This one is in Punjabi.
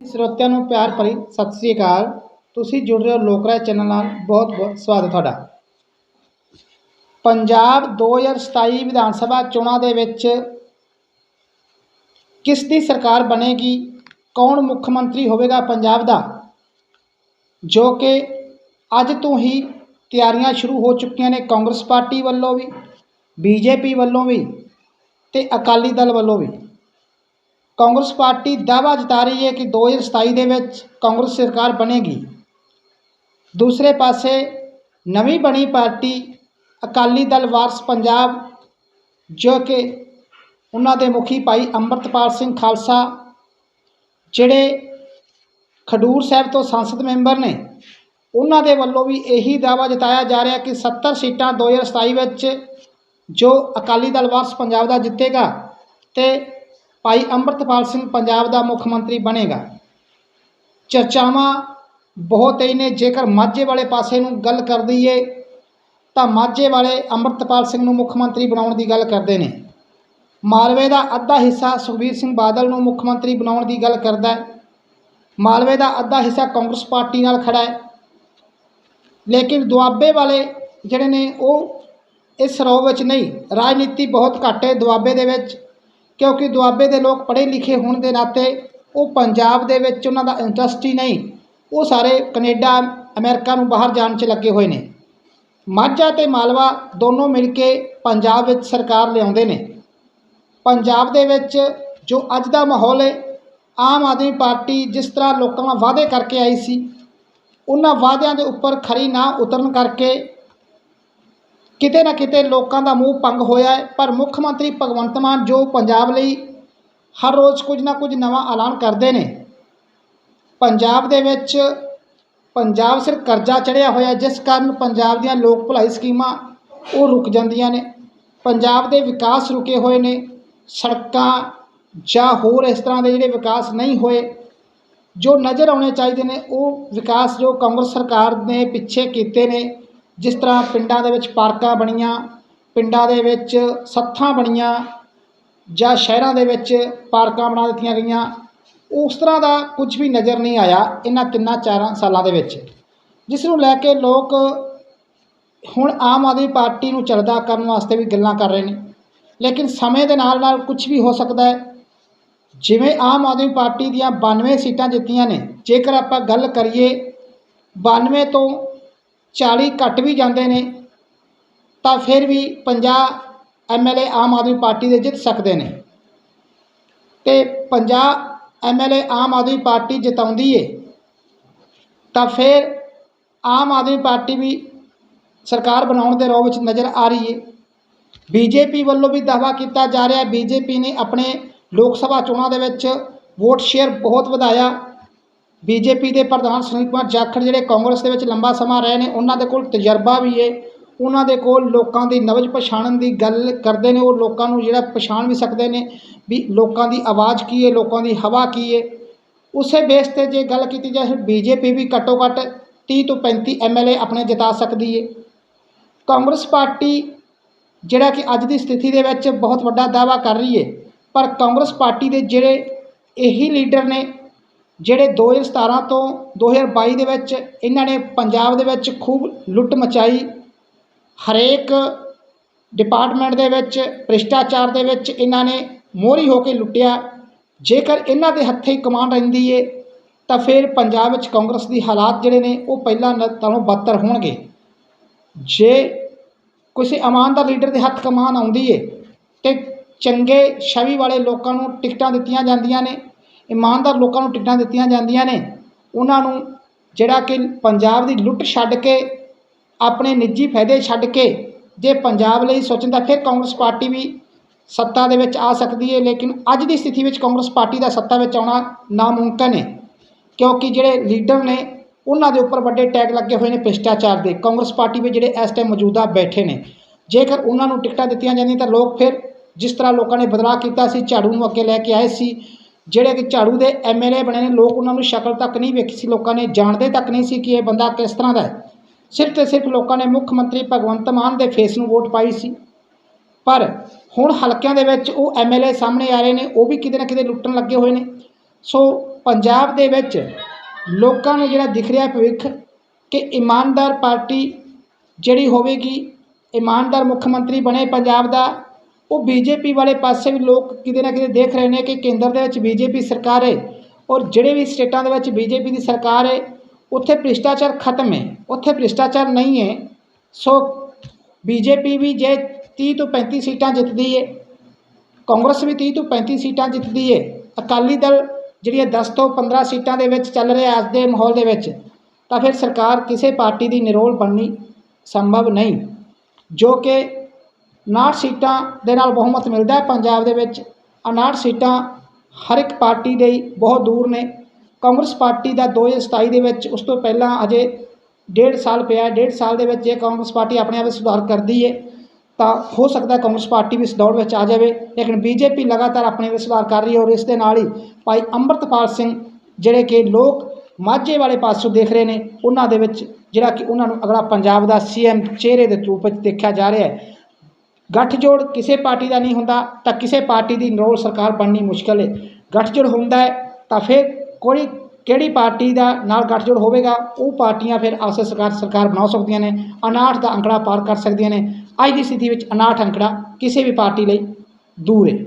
ਸਰੋਤਿਆਂ ਨੂੰ ਪਿਆਰ ਭਰੀ ਸਤਿ ਸ੍ਰੀ ਅਕਾਲ। ਤੁਸੀਂ ਜੁੜ ਰਹੇ ਹੋ ਲੋਕਰਾਏ ਚੈਨਲ ਨਾਲ। ਬਹੁਤ ਬਹੁਤ ਸਵਾਗਤ ਤੁਹਾਡਾ। ਪੰਜਾਬ 2027 ਵਿਧਾਨ ਸਭਾ ਚੋਣਾਂ ਦੇ ਵਿੱਚ ਕਿਸ ਦੀ ਸਰਕਾਰ ਬਣੇਗੀ? ਕੌਣ ਮੁੱਖ ਮੰਤਰੀ ਹੋਵੇਗਾ ਪੰਜਾਬ ਦਾ? ਜੋ ਕਿ ਅੱਜ ਤੋਂ ਹੀ ਤਿਆਰੀਆਂ ਸ਼ੁਰੂ ਹੋ ਚੁੱਕੀਆਂ ਨੇ ਕਾਂਗਰਸ ਪਾਰਟੀ ਵੱਲੋਂ ਵੀ, ਬੀਜੇਪੀ ਵੱਲੋਂ ਵੀ ਤੇ ਅਕਾਲੀ ਦਲ ਵੱਲੋਂ ਵੀ। ਕਾਂਗਰਸ ਪਾਰਟੀ ਦਾਅਵਾ ਜਤਾ ਰਹੀ ਹੈ ਕਿ 2027 ਦੇ ਵਿੱਚ ਕਾਂਗਰਸ ਸਰਕਾਰ ਬਣੇਗੀ। ਦੂਸਰੇ ਪਾਸੇ ਨਵੀਂ ਬਣੀ ਪਾਰਟੀ ਅਕਾਲੀ ਦਲ ਵਾਰਸ ਪੰਜਾਬ, ਜੋ ਕਿ ਉਹਨਾਂ ਦੇ ਮੁਖੀ ਭਾਈ ਅੰਮ੍ਰਿਤਪਾਲ ਸਿੰਘ ਖਾਲਸਾ, ਜਿਹੜੇ ਖਡੂਰ ਸਾਹਿਬ ਤੋਂ ਸੰਸਦ ਮੈਂਬਰ ਨੇ, ਉਹਨਾਂ ਦੇ ਵੱਲੋਂ ਵੀ ਇਹੀ ਦਾਅਵਾ ਜਤਾਇਆ ਜਾ ਰਿਹਾ ਕਿ 70 ਸੀਟਾਂ 2027 ਵਿੱਚ ਜੋ ਅਕਾਲੀ ਦਲ ਵਾਰਸ ਪੰਜਾਬ ਦਾ ਜਿੱਤੇਗਾ ਤੇ ਭਾਈ ਅੰਮ੍ਰਿਤਪਾਲ ਸਿੰਘ ਪੰਜਾਬ ਦਾ ਮੁੱਖ ਮੰਤਰੀ ਬਣੇਗਾ। ਚਰਚਾਵਾਂ ਬਹੁਤ ਹੀ ਨੇ, ਜੇਕਰ ਮਾਝੇ ਵਾਲੇ ਪਾਸੇ ਨੂੰ ਗੱਲ ਕਰ ਦਈਏ, ਤਾਂ ਮਾਝੇ ਵਾਲੇ ਅੰਮ੍ਰਿਤਪਾਲ ਸਿੰਘ ਨੂੰ ਮੁੱਖ ਮੰਤਰੀ ਬਣਾਉਣ ਦੀ ਗੱਲ ਕਰਦੇ ਨੇ। ਮਾਲਵੇ ਦਾ ਅੱਧਾ ਹਿੱਸਾ ਸੁਖਬੀਰ ਸਿੰਘ ਬਾਦਲ ਨੂੰ ਮੁੱਖ ਮੰਤਰੀ ਬਣਾਉਣ ਦੀ ਗੱਲ ਕਰਦਾ ਹੈ। ਮਾਲਵੇ ਦਾ ਅੱਧਾ ਹਿੱਸਾ ਕਾਂਗਰਸ ਪਾਰਟੀ ਨਾਲ ਖੜਾ ਹੈ। ਲੇਕਿਨ ਦੁਆਬੇ ਵਾਲੇ ਜਿਹੜੇ ਨੇ, ਉਹ ਇਸ ਰੋਹ ਵਿੱਚ ਨਹੀਂ। ਰਾਜਨੀਤੀ ਬਹੁਤ ਘੱਟ ਹੈ। ਦੁਆਬੇ ਦੇ ਵਿੱਚ ਕਿਉਂਕਿ ਦੁਆਬੇ ਦੇ ਲੋਕ ਪੜ੍ਹੇ ਲਿਖੇ ਹੋਣ ਦੇ ਨਾਤੇ ਉਹ ਪੰਜਾਬ ਦੇ ਵਿੱਚ ਉਹਨਾਂ ਦਾ ਇੰਟਰਸਟ ਹੀ ਨਹੀਂ। ਉਹ ਸਾਰੇ ਕੈਨੇਡਾ, ਅਮਰੀਕਾ ਨੂੰ ਬਾਹਰ ਜਾਣ 'ਚ ਲੱਗੇ ਹੋਏ ਨੇ। ਮਾਝਾ ਤੇ ਮਾਲਵਾ ਦੋਨੋਂ ਮਿਲ ਕੇ ਪੰਜਾਬ ਵਿੱਚ ਸਰਕਾਰ ਲਿਆਉਂਦੇ ਨੇ। ਪੰਜਾਬ ਦੇ ਵਿੱਚ ਜੋ ਅੱਜ ਦਾ ਮਾਹੌਲ ਹੈ, ਆਮ ਆਦਮੀ ਪਾਰਟੀ ਜਿਸ ਤਰ੍ਹਾਂ ਲੋਕਾਂ ਨਾਲ ਵਾਅਦੇ ਕਰਕੇ ਆਈ ਸੀ, ਉਹਨਾਂ ਵਾਅਦਿਆਂ ਦੇ ਉੱਪਰ ਖਰੀ ਨਾ ਉਤਰਨ ਕਰਕੇ ਕਿਤੇ ਨਾ ਕਿਤੇ ਲੋਕਾਂ ਦਾ ਮੂੰਹ ਪੰਗ ਹੋਇਆ ਹੈ। ਪਰ ਮੁੱਖ ਮੰਤਰੀ ਭਗਵੰਤ ਮਾਨ ਜੋ ਪੰਜਾਬ ਲਈ ਹਰ ਰੋਜ਼ ਕੁਝ ਨਾ ਕੁਝ ਨਵਾਂ ਐਲਾਨ ਕਰਦੇ ਨੇ, ਪੰਜਾਬ ਦੇ ਵਿੱਚ ਪੰਜਾਬ ਸਿਰ ਕਰਜ਼ਾ ਚੜਿਆ ਹੋਇਆ, ਜਿਸ ਕਾਰਨ ਪੰਜਾਬ ਦੀਆਂ ਲੋਕ ਭਲਾਈ ਸਕੀਮਾਂ ਉਹ ਰੁਕ ਜਾਂਦੀਆਂ ਨੇ। ਪੰਜਾਬ ਦੇ ਵਿਕਾਸ ਰੁਕੇ ਹੋਏ ਨੇ, ਸੜਕਾਂ ਜਾਂ ਹੋਰ ਇਸ ਤਰ੍ਹਾਂ ਦੇ ਜਿਹੜੇ ਵਿਕਾਸ ਨਹੀਂ ਹੋਏ, ਜੋ ਨਜ਼ਰ ਆਉਣੇ ਚਾਹੀਦੇ ਨੇ, ਉਹ ਵਿਕਾਸ ਜੋ ਕਾਂਗਰਸ ਸਰਕਾਰ ਨੇ ਪਿੱਛੇ ਕੀਤੇ ਨੇ ਜਿਸ ਤਰ੍ਹਾਂ ਪਿੰਡਾਂ ਦੇ ਵਿੱਚ ਪਾਰਕਾਂ ਬਣੀਆਂ, ਪਿੰਡਾਂ ਦੇ ਵਿੱਚ ਸੱਥਾਂ ਬਣੀਆਂ ਜਾਂ ਸ਼ਹਿਰਾਂ ਦੇ ਵਿੱਚ ਪਾਰਕਾਂ ਬਣਾ ਦਿੱਤੀਆਂ ਗਈਆਂ, ਉਸ ਤਰ੍ਹਾਂ ਦਾ ਕੁਝ ਵੀ ਨਜ਼ਰ ਨਹੀਂ ਆਇਆ ਇਹਨਾਂ ਤਿੰਨਾਂ ਚਾਰਾਂ ਸਾਲਾਂ ਦੇ ਵਿੱਚ। ਜਿਸ ਨੂੰ ਲੈ ਕੇ ਲੋਕ ਹੁਣ ਆਮ ਆਦਮੀ ਪਾਰਟੀ ਨੂੰ ਚਲਦਾ ਕਰਨ ਵਾਸਤੇ ਵੀ ਗੱਲਾਂ ਕਰ ਰਹੇ ਨੇ। ਲੇਕਿਨ ਸਮੇਂ ਦੇ ਨਾਲ ਨਾਲ ਕੁਝ ਵੀ ਹੋ ਸਕਦਾ ਹੈ। ਜਿਵੇਂ ਆਮ ਆਦਮੀ ਪਾਰਟੀ ਦੀਆਂ 92 ਸੀਟਾਂ ਜਿੱਤੀਆਂ ਨੇ, ਜੇਕਰ ਆਪਾਂ ਗੱਲ ਕਰੀਏ 92 ਤੋਂ 40 ਘੱਟ ਵੀ ਜਾਂਦੇ ਨੇ, ਤਾਂ ਫਿਰ ਵੀ 50 ਐਮਐਲਏ ਆਮ ਆਦਮੀ ਪਾਰਟੀ ਦੇ ਜਿੱਤ ਸਕਦੇ ਨੇ। ਤੇ 50 ਐਮਐਲਏ ਆਮ ਆਦਮੀ ਪਾਰਟੀ ਜਿਤਾਉਂਦੀ ਏ, ਤਾਂ ਫਿਰ ਆਮ ਆਦਮੀ ਪਾਰਟੀ ਵੀ ਸਰਕਾਰ ਬਣਾਉਣ ਦੇ ਰੋਹ ਵਿੱਚ ਨਜ਼ਰ ਆ ਰਹੀ ਏ। ਬੀਜੇਪੀ ਵੱਲੋਂ ਵੀ ਦਾਅਵਾ ਕੀਤਾ ਜਾ ਰਿਹਾ ਬੀਜੇਪੀ ਨੇ ਆਪਣੇ ਲੋਕ ਸਭਾ ਚੋਣਾਂ ਦੇ ਵਿੱਚ ਵੋਟ ਸ਼ੇਅਰ ਬਹੁਤ ਵਧਾਇਆ। ਬੀਜੇਪੀ ਦੇ ਪ੍ਰਧਾਨ ਸੁਨੀਲ ਕੁਮਾਰ ਜਾਖੜ ਜਿਹੜੇ ਕਾਂਗਰਸ ਦੇ ਵਿੱਚ ਲੰਬਾ ਸਮਾਂ ਰਹੇ ਨੇ, ਉਹਨਾਂ ਦੇ ਕੋਲ ਤਜਰਬਾ ਵੀ ਹੈ ਉਹਨਾਂ ਦੇ ਕੋਲ ਲੋਕਾਂ ਦੀ ਨਵਜ ਪਛਾਣਨ ਦੀ ਗੱਲ ਕਰਦੇ ਨੇ, ਉਹ ਲੋਕਾਂ ਨੂੰ ਜਿਹੜਾ ਪਛਾਣ ਵੀ ਸਕਦੇ ਨੇ ਵੀ ਲੋਕਾਂ ਦੀ ਆਵਾਜ਼ ਕੀ ਹੈ ਲੋਕਾਂ ਦੀ ਹਵਾ ਕੀ ਹੈ ਉਸੇ ਬੇਸ ਤੇ ਜੇ ਗੱਲ ਕੀਤੀ ਜਾਏ, ਬੀਜੇਪੀ ਵੀ ਘੱਟੋ ਘੱਟ 30 ਤੋਂ 35 ਐਮਐਲਏ ਆਪਣੇ ਜਿਤਾ ਸਕਦੀ ਹੈ ਕਾਂਗਰਸ ਪਾਰਟੀ ਜਿਹੜਾ ਕਿ ਅੱਜ ਦੀ ਸਥਿਤੀ ਦੇ ਵਿੱਚ ਬਹੁਤ ਵੱਡਾ ਦਾਅਵਾ ਕਰ ਰਹੀ ਹੈ ਪਰ ਕਾਂਗਰਸ ਪਾਰਟੀ ਦੇ ਜਿਹੜੇ ਇਹੀ ਲੀਡਰ ਨੇ ਜਿਹੜੇ 2017 ਤੋਂ 2022 ਦੇ ਵਿੱਚ ਇਹਨਾਂ ਨੇ ਪੰਜਾਬ ਦੇ ਵਿੱਚ ਖੂਬ ਲੁੱਟ ਮਚਾਈ। ਹਰੇਕ ਡਿਪਾਰਟਮੈਂਟ ਦੇ ਵਿੱਚ, ਭ੍ਰਿਸ਼ਟਾਚਾਰ ਦੇ ਵਿੱਚ ਇਹਨਾਂ ਨੇ ਮੋਹਰੀ ਹੋ ਕੇ ਲੁੱਟਿਆ। ਜੇਕਰ ਇਹਨਾਂ ਦੇ ਹੱਥੇ ਹੀ ਕਮਾਨ ਰਹਿੰਦੀ ਏ, ਤਾਂ ਫਿਰ ਪੰਜਾਬ ਵਿੱਚ ਕਾਂਗਰਸ ਦੀ ਹਾਲਾਤ ਜਿਹੜੇ ਨੇ, ਉਹ ਪਹਿਲਾਂ ਨਾਲੋਂ ਬਦਤਰ ਹੋਣਗੇ। ਜੇ ਕਿਸੇ ਇਮਾਨਦਾਰ ਲੀਡਰ ਦੇ ਹੱਥ ਕਮਾਨ ਆਉਂਦੀ ਏ, ਤੇ ਚੰਗੇ ਛਵੀ ਵਾਲੇ ਲੋਕਾਂ ਨੂੰ ਟਿਕਟਾਂ ਦਿੱਤੀਆਂ ਜਾਂਦੀਆਂ ਨੇ ਇਮਾਨਦਾਰ ਲੋਕਾਂ ਨੂੰ ਟਿਕਟਾਂ ਦਿੱਤੀਆਂ ਜਾਂਦੀਆਂ ਨੇ। ਉਹਨਾਂ ਨੂੰ ਜਿਹੜਾ ਕਿ ਪੰਜਾਬ ਦੀ ਲੁੱਟ ਛੱਡ ਕੇ, ਆਪਣੇ ਨਿੱਜੀ ਫਾਇਦੇ ਛੱਡ ਕੇ, ਜੇ ਪੰਜਾਬ ਲਈ ਸੋਚਣ ਦਾ ਫਿਰ ਕਾਂਗਰਸ ਪਾਰਟੀ ਵੀ ਸੱਤਾ ਦੇ ਵਿੱਚ ਆ ਸਕਦੀ ਹੈ ਲੇਕਿਨ ਅੱਜ ਦੀ ਸਥਿਤੀ ਵਿੱਚ ਕਾਂਗਰਸ ਪਾਰਟੀ ਦਾ ਸੱਤਾ ਵਿੱਚ ਆਉਣਾ ਨਾਮੁਮਕਿਨ ਹੈ ਕਿਉਂਕਿ ਜਿਹੜੇ ਲੀਡਰ ਨੇ, ਉਹਨਾਂ ਦੇ ਉੱਪਰ ਵੱਡੇ ਟੈਗ ਲੱਗੇ ਹੋਏ ਨੇ ਭ੍ਰਿਸ਼ਟਾਚਾਰ ਦੇ। ਕਾਂਗਰਸ ਪਾਰਟੀ ਵਿੱਚ ਜਿਹੜੇ ਇਸ ਟਾਈਮ ਮੌਜੂਦਾ ਬੈਠੇ ਨੇ। ਜੇਕਰ ਉਹਨਾਂ ਨੂੰ ਟਿਕਟਾਂ ਦਿੱਤੀਆਂ ਜਾਂਦੀਆਂ ਤਾਂ ਲੋਕ ਫਿਰ ਜਿਸ ਤਰ੍ਹਾਂ ਲੋਕਾਂ ਨੇ ਬਦਲਾਅ ਕੀਤਾ ਸੀ, ਝਾੜੂ ਨੂੰ ਅੱਗੇ ਲੈ ਕੇ ਆਏ ਸੀ ਜਿਹੜੇ ਕਿ ਝਾੜੂ ਦੇ ਐਮਐਲਏ ਬਣੇ ਨੇ, ਲੋਕ ਉਹਨਾਂ ਨੂੰ ਸ਼ਕਲ ਤੱਕ ਨਹੀਂ ਵੇਖੀ ਸੀ, ਲੋਕਾਂ ਨੇ ਜਾਣਦੇ ਤੱਕ ਨਹੀਂ ਸੀ ਕਿ ਇਹ ਬੰਦਾ ਕਿਸ ਤਰ੍ਹਾਂ ਦਾ ਹੈ। ਸਿਰਫ ਤੇ ਸਿਰਫ ਲੋਕਾਂ ਨੇ ਮੁੱਖ ਮੰਤਰੀ ਭਗਵੰਤ ਮਾਨ ਦੇ ਫੇਸ ਨੂੰ ਵੋਟ ਪਾਈ ਸੀ। ਪਰ ਹੁਣ ਹਲਕਿਆਂ ਦੇ ਵਿੱਚ ਉਹ ਐਮਐਲਏ ਸਾਹਮਣੇ ਆ ਰਹੇ ਨੇ, ਉਹ ਵੀ ਕਿਤੇ ਨਾ ਕਿਤੇ ਲੁੱਟਣ ਲੱਗੇ ਹੋਏ ਨੇ। ਸੋ ਪੰਜਾਬ ਦੇ ਵਿੱਚ ਲੋਕਾਂ ਨੂੰ ਜਿਹੜਾ ਦਿਖ ਰਿਹਾ ਭਵਿੱਖ ਕਿ ਇਮਾਨਦਾਰ ਪਾਰਟੀ ਜਿਹੜੀ ਹੋਵੇਗੀ, ਇਮਾਨਦਾਰ ਮੁੱਖ ਮੰਤਰੀ ਬਣੇ ਪੰਜਾਬ ਦਾ ਉਹ ਬੀਜੇਪੀ ਵਾਲੇ ਪਾਸੇ ਵੀ ਲੋਕ ਕਿਤੇ ਨਾ ਕਿਤੇ ਦੇਖ ਰਹੇ ਨੇ ਕਿ ਕੇਂਦਰ ਦੇ ਵਿੱਚ ਬੀਜੇਪੀ ਸਰਕਾਰ ਹੈ ਔਰ ਜਿਹੜੇ ਵੀ ਸਟੇਟਾਂ ਦੇ ਵਿੱਚ ਬੀਜੇਪੀ ਦੀ ਸਰਕਾਰ ਹੈ, ਉੱਥੇ ਭ੍ਰਿਸ਼ਟਾਚਾਰ ਖਤਮ ਹੈ, ਉੱਥੇ ਭ੍ਰਿਸ਼ਟਾਚਾਰ ਨਹੀਂ ਹੈ। ਸੋ ਬੀਜੇਪੀ ਵੀ ਜੇ 30 ਤੋਂ 35 ਸੀਟਾਂ ਜਿੱਤਦੀ ਹੈ, ਕਾਂਗਰਸ ਵੀ 30 ਤੋਂ 35 ਸੀਟਾਂ ਜਿੱਤਦੀ ਹੈ, ਅਕਾਲੀ ਦਲ ਜਿਹੜੀ ਹੈ 10 ਤੋਂ 15 ਸੀਟਾਂ ਦੇ ਵਿੱਚ ਚੱਲ ਰਿਹਾ ਅੱਜ ਦੇ ਮਾਹੌਲ ਦੇ ਵਿੱਚ, ਤਾਂ ਫਿਰ ਸਰਕਾਰ ਕਿਸੇ ਪਾਰਟੀ ਦੀ ਨਿਰੋਲ ਬਣਨੀ ਸੰਭਵ ਨਹੀਂ, ਜੋ ਕਿ 59 ਸੀਟਾਂ ਦੇ ਨਾਲ ਬਹੁਮਤ ਮਿਲਦਾ ਹੈ ਪੰਜਾਬ ਦੇ ਵਿੱਚ। 59 ਸੀਟਾਂ ਹਰ ਇੱਕ ਪਾਰਟੀ ਲਈ ਬਹੁਤ ਦੂਰ ਨੇ। ਕਾਂਗਰਸ ਪਾਰਟੀ ਦਾ 2027 ਦੇ ਵਿੱਚ ਉਸ ਤੋਂ ਪਹਿਲਾਂ ਅਜੇ ਡੇਢ ਸਾਲ ਪਿਆ ਡੇਢ ਸਾਲ ਦੇ ਵਿੱਚ ਜੇ ਕਾਂਗਰਸ ਪਾਰਟੀ ਆਪਣੇ ਆਪ ਵਿੱਚ ਸੁਧਾਰ ਕਰਦੀ ਹੈ ਤਾਂ ਹੋ ਸਕਦਾ ਕਾਂਗਰਸ ਪਾਰਟੀ ਵੀ ਇਸ ਦੌੜ ਵਿੱਚ ਆ ਜਾਵੇ। ਲੇਕਿਨ ਬੀਜੇਪੀ ਲਗਾਤਾਰ ਆਪਣੇ ਵਿੱਚ ਸੁਧਾਰ ਕਰ ਰਹੀ ਹੈ ਔਰ ਇਸ ਦੇ ਨਾਲ ਹੀ ਭਾਈ ਅੰਮ੍ਰਿਤਪਾਲ ਸਿੰਘ ਜਿਹੜੇ ਕਿ ਲੋਕ ਮਾਝੇ ਵਾਲੇ ਪਾਸੋਂ ਦੇਖ ਰਹੇ ਨੇ, ਉਹਨਾਂ ਦੇ ਵਿੱਚ ਜਿਹੜਾ ਕਿ ਉਹਨਾਂ ਨੂੰ ਅਗਲਾ ਪੰਜਾਬ ਦਾ ਸੀਐਮ ਚਿਹਰੇ ਦੇ ਰੂਪ ਵਿੱਚ ਦੇਖਿਆ ਜਾ ਰਿਹਾ ਹੈ। ਗੱਠਜੋੜ ਕਿਸੇ ਪਾਰਟੀ ਦਾ ਨਹੀਂ ਹੁੰਦਾ, ਤਾਂ ਕਿਸੇ ਪਾਰਟੀ ਦੀ ਨਿਰੋਲ ਸਰਕਾਰ ਬਣਨੀ ਮੁਸ਼ਕਲ ਹੈ ਗੱਠਜੋੜ ਹੁੰਦਾ ਹੈ, ਤਾਂ ਫਿਰ ਕੋਈ ਕਿਹੜੀ ਪਾਰਟੀ ਦਾ ਨਾਲ ਗੱਠਜੋੜ ਹੋਵੇਗਾ? ਉਹ ਪਾਰਟੀਆਂ ਫਿਰ ਆਪਸੇ ਸਰਕਾਰ ਸਰਕਾਰ ਬਣਾ ਸਕਦੀਆਂ ਨੇ 59 ਦਾ ਅੰਕੜਾ ਪਾਰ ਕਰ ਸਕਦੀਆਂ ਨੇ। ਅੱਜ ਦੀ ਸਥਿਤੀ ਵਿੱਚ 59 ਅੰਕੜਾ ਕਿਸੇ ਵੀ ਪਾਰਟੀ ਲਈ ਦੂਰ ਹੈ